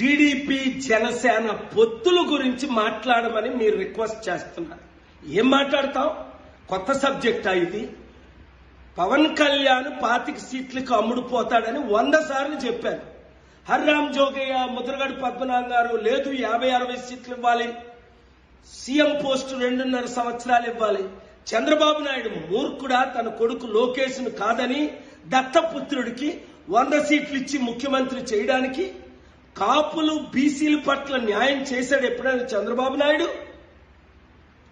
TDP Janasena పొత్తుల గురించి మాట్లాడమని మీరు రిక్వెస్ట్ చేస్తున్నారు. ఏం మాట్లాడతాం? కొత్త సబ్జెక్టా ఇది? పవన్ కళ్యాణ్ పాతిక సీట్లకు అమ్ముడుపోతాడని వంద సార్లు చెప్పారు. హర్రామ్ జోగయ్య ముద్రగడ పద్మనాభం గారు లేదు యాభై అరవై సీట్లు ఇవ్వాలి. సీఎం పోస్టు రెండున్నర సంవత్సరాలు ఇవ్వాలి. చంద్రబాబు నాయుడు మూర్ఖుడా తన కొడుకు లోకేష్ను కాదని దత్తపుత్రుడికి వంద సీట్లు ఇచ్చి ముఖ్యమంత్రి చేయడానికి కాపులు బీసీల పట్ల న్యాయం చేశాడు ఎప్పుడైనా చంద్రబాబు నాయుడు?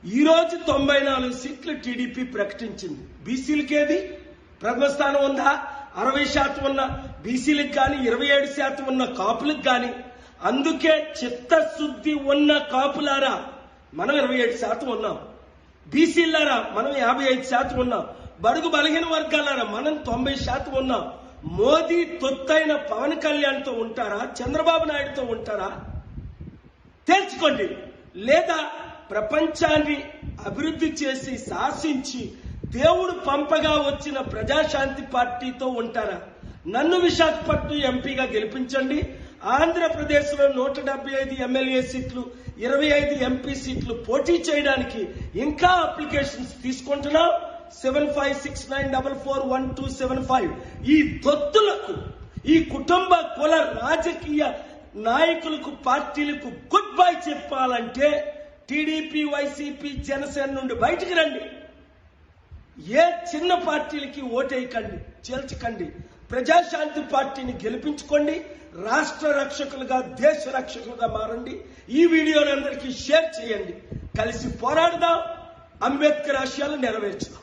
ఈ రోజు తొంభై నాలుగు సీట్లు టీడీపీ ప్రకటించింది. బీసీలకేది? ప్రథమ స్థానం ఉందా? అరవై శాతం ఉన్న బీసీలకు కానీ ఇరవై ఏడు శాతం ఉన్న కాపులకు కానీ అందుకే చిత్తశుద్ధి ఉన్న కాపులారా మనం ఇరవై ఏడు శాతం ఉన్నాం. బీసీలారా మనం యాభై ఐదు శాతం ఉన్నాం. బడుగు బలహీన వర్గాలారా మనం తొంభై శాతం ఉన్నాం. మోదీ తొత్తైన పవన్ కళ్యాణ్తో ఉంటారా? చంద్రబాబు నాయుడుతో ఉంటారా? తెలుసుకోండి లేదా ప్రపంచాన్ని అభివృద్ధి చేసి శాసించి దేవుడు పంపగా వచ్చిన ప్రజాశాంతి పార్టీతో ఉంటారా? నన్ను విశాఖపట్నం ఎంపీగా గెలిపించండి. ఆంధ్రప్రదేశ్లో నూట డెబ్బై ఐదు ఎమ్మెల్యే సీట్లు ఇరవై ఐదు ఎంపీ సీట్లు పోటీ చేయడానికి ఇంకా అప్లికేషన్స్ తీసుకుంటున్నాం. Seven five six nine double four one two seven five ఈ తొత్తులకు ఈ కుటుంబ కుల రాజకీయ నాయకులకు పార్టీలకు గుడ్ బై చెప్పాలంటే టీడీపీ వైసీపీ జనసేన నుండి బయటికి రండి. ఏ చిన్న పార్టీలకి ఓటేయకండి చేల్చకండి. ప్రజాశాంతి పార్టీని గెలిపించుకోండి రాష్ట్ర రక్షకులుగా దేశ రక్షకులుగా మారండి. ఈ వీడియోని అందరికీ షేర్ చేయండి. కలిసి పోరాడదాం. అంబేద్కర్ ఆశయాలు నెరవేర్చుదాం.